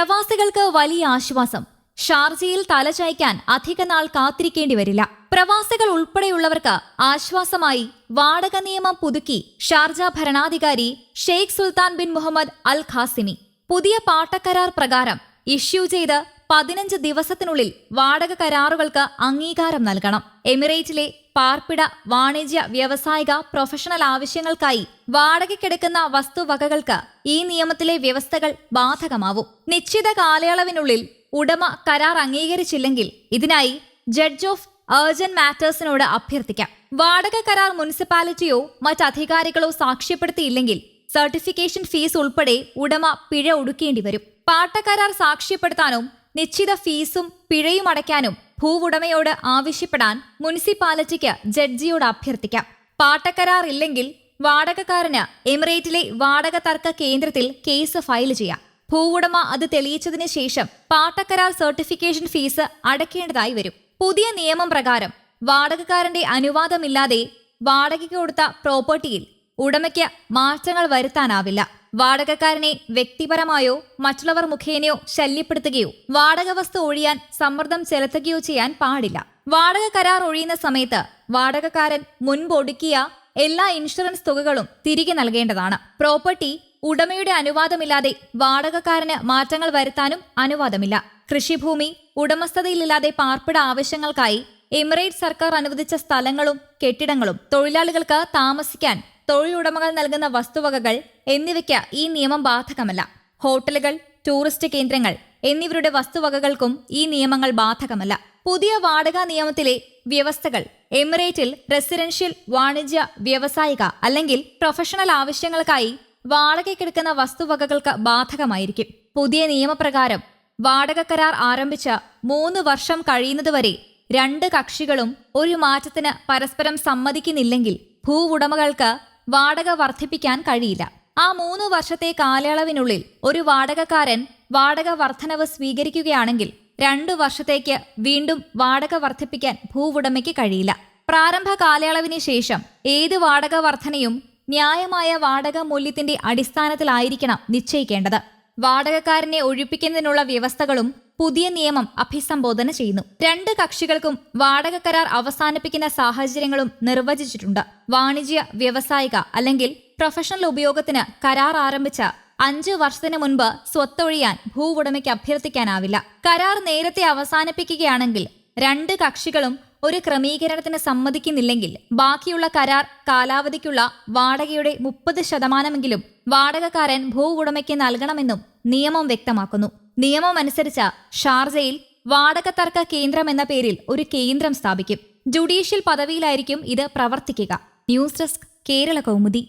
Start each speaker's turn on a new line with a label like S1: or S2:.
S1: പ്രവാസികൾക്ക് വലിയ ആശ്വാസം. ഷാർജയിൽ തലചായ്ക്കാൻ അധിക നാൾ കാത്തിരിക്കേണ്ടി വരില്ല. പ്രവാസികൾ ഉൾപ്പെടെയുള്ളവർക്ക് ആശ്വാസമായി വാടക നിയമം പുതുക്കി ഷാർജ ഭരണാധികാരി Sheikh Sultan bin Muhammad Al Qasimi പുതിയ പാട്ടക്കരാർ പ്രകാരം ഇഷ്യൂ ചെയ്ത് പതിനഞ്ച് ദിവസത്തിനുള്ളിൽ വാടക കരാറുകൾക്ക് അംഗീകാരം നൽകണം. എമിറേറ്റിലെ പാർപ്പിട വാണിജ്യ വ്യവസായിക പ്രൊഫഷണൽ ആവശ്യങ്ങൾക്കായി വാടകയ്ക്കെടുക്കുന്ന വസ്തുവകകൾക്ക് ഈ നിയമത്തിലെ വ്യവസ്ഥകൾ ബാധകമാവും. നിശ്ചിത കാലയളവിനുള്ളിൽ ഉടമ കരാർ അംഗീകരിച്ചില്ലെങ്കിൽ ഇതിനായി ജഡ്ജ് ഓഫ് ഏർജന്റ് മാറ്റേഴ്സിനോട് അഭ്യർത്ഥിക്കാം. വാടക കരാർ മുനിസിപ്പാലിറ്റിയോ മറ്റധികാരികളോ സാക്ഷ്യപ്പെടുത്തിയില്ലെങ്കിൽ സർട്ടിഫിക്കേഷൻ ഫീസ് ഉൾപ്പെടെ ഉടമ പിഴ ഒടുക്കേണ്ടി വരും പാട്ടക്കരാർ സാക്ഷ്യപ്പെടുത്താനും നിശ്ചിത ഫീസും പിഴയും അടയ്ക്കാനും ഭൂവുടമയോട് ആവശ്യപ്പെടാൻ മുനിസിപ്പാലിറ്റിക്ക് ജഡ്ജിയോട് അഭ്യർത്ഥിക്കാം. പാട്ടക്കരാർ ഇല്ലെങ്കിൽ വാടകക്കാരന് എമിറേറ്റിലെ വാടക തർക്ക കേന്ദ്രത്തിൽ കേസ് ഫയൽ ചെയ്യാം. ഭൂവുടമ അത് തെളിയിച്ചതിന് ശേഷം പാട്ടക്കരാർ സർട്ടിഫിക്കേഷൻ ഫീസ് അടയ്ക്കേണ്ടതായി വരും. പുതിയ നിയമം പ്രകാരം വാടകക്കാരന്റെ അനുവാദമില്ലാതെ വാടകയ്ക്ക് കൊടുത്ത പ്രോപ്പർട്ടിയിൽ ഉടമയ്ക്ക് മാറ്റങ്ങൾ വരുത്താനാവില്ല. വാടകക്കാരനെ വ്യക്തിപരമായോ മറ്റുള്ളവർ മുഖേനയോ ശല്യപ്പെടുത്തുകയോ വാടക വസ്തു ഒഴിയാൻ സമ്മർദ്ദം ചെലുത്തുകയോ ചെയ്യാൻ പാടില്ല. വാടക കരാർ ഒഴിയുന്ന സമയത്ത് വാടകക്കാരൻ മുൻപ് ഒടുക്കിയ എല്ലാ ഇൻഷുറൻസ് തുകകളും തിരികെ നൽകേണ്ടതാണ്. പ്രോപ്പർട്ടി ഉടമയുടെ അനുവാദമില്ലാതെ വാടകക്കാരന് മാറ്റങ്ങൾ വരുത്താനും അനുവാദമില്ല. കൃഷിഭൂമി ഉടമസ്ഥതയിലില്ലാതെ പാർപ്പിട ആവശ്യങ്ങൾക്കായി എമിറേറ്റ് സർക്കാർ അനുവദിച്ച സ്ഥലങ്ങളും കെട്ടിടങ്ങളും തൊഴിലാളികൾക്ക് താമസിക്കാൻ തൊഴിലുടമകൾ നൽകുന്ന വസ്തുവകകൾ എന്നിവയ്ക്ക് ഈ നിയമം ബാധകമല്ല. ഹോട്ടലുകൾ ടൂറിസ്റ്റ് കേന്ദ്രങ്ങൾ എന്നിവരുടെ വസ്തുവകകൾക്കും ഈ നിയമങ്ങൾ ബാധകമല്ല. പുതിയ വാടക നിയമത്തിലെ വ്യവസ്ഥകൾ എമിറേറ്റിൽ റെസിഡൻഷ്യൽ വാണിജ്യ വ്യവസായിക അല്ലെങ്കിൽ പ്രൊഫഷണൽ ആവശ്യങ്ങൾക്കായി വാടകയ്ക്കെടുക്കുന്ന വസ്തുവകകൾക്ക് ബാധകമായിരിക്കും. പുതിയ നിയമപ്രകാരം വാടക കരാർ ആരംഭിച്ച മൂന്ന് വർഷം കഴിയുന്നതുവരെ രണ്ട് കക്ഷികളും ഒരു മാറ്റത്തിന് പരസ്പരം സമ്മതിക്കുന്നില്ലെങ്കിൽ ഭൂവുടമകൾക്ക് വാടക വർദ്ധിപ്പിക്കാൻ കഴിയില്ല. ആ മൂന്ന് വർഷത്തെ കാലയളവിനുള്ളിൽ ഒരു വാടകക്കാരൻ വാടക വർധനവ് സ്വീകരിക്കുകയാണെങ്കിൽ രണ്ടു വർഷത്തേക്ക് വീണ്ടും വാടക വർദ്ധിപ്പിക്കാൻ ഭൂവുടമയ്ക്ക് കഴിയില്ല. പ്രാരംഭ കാലയളവിന് ശേഷം ഏത് വാടക വർധനയും ന്യായമായ വാടക മൂല്യത്തിന്റെ അടിസ്ഥാനത്തിലായിരിക്കണം നിശ്ചയിക്കേണ്ടത്. വാടകക്കാരനെ ഒഴിപ്പിക്കുന്നതിനുള്ള വ്യവസ്ഥകളും പുതിയ നിയമം അഭിസംബോധന ചെയ്യുന്നു. രണ്ട് കക്ഷികൾക്കും വാടക കരാർ അവസാനിപ്പിക്കുന്ന സാഹചര്യങ്ങളും നിർവചിച്ചിട്ടുണ്ട്. വാണിജ്യ വ്യവസായിക അല്ലെങ്കിൽ പ്രൊഫഷണൽ ഉപയോഗത്തിന് കരാർ ആരംഭിച്ച അഞ്ച് വർഷത്തിന് മുൻപ് സ്വത്തൊഴിയാൻ ഭൂവുടമയ്ക്ക് അഭ്യർത്ഥിക്കാനാവില്ല. കരാർ നേരത്തെ അവസാനിപ്പിക്കുകയാണെങ്കിൽ രണ്ട് കക്ഷികളും ഒരു ക്രമീകരണത്തിന് സമ്മതിക്കുന്നില്ലെങ്കിൽ ബാക്കിയുള്ള കരാർ കാലാവധിക്കുള്ള വാടകയുടെ മുപ്പത് ശതമാനമെങ്കിലും വാടകക്കാരൻ ഭൂവുടമയ്ക്ക് നൽകണമെന്നും നിയമം വ്യക്തമാക്കുന്നു. നിയമം അനുസരിച്ച് ഷാർജയിൽ വാടക തർക്ക കേന്ദ്രം എന്ന പേരിൽ ഒരു കേന്ദ്രം സ്ഥാപിക്കും. ജുഡീഷ്യൽ പദവിയിലായിരിക്കും ഇത് പ്രവർത്തിക്കുക. News desk Kerala Kaumudi.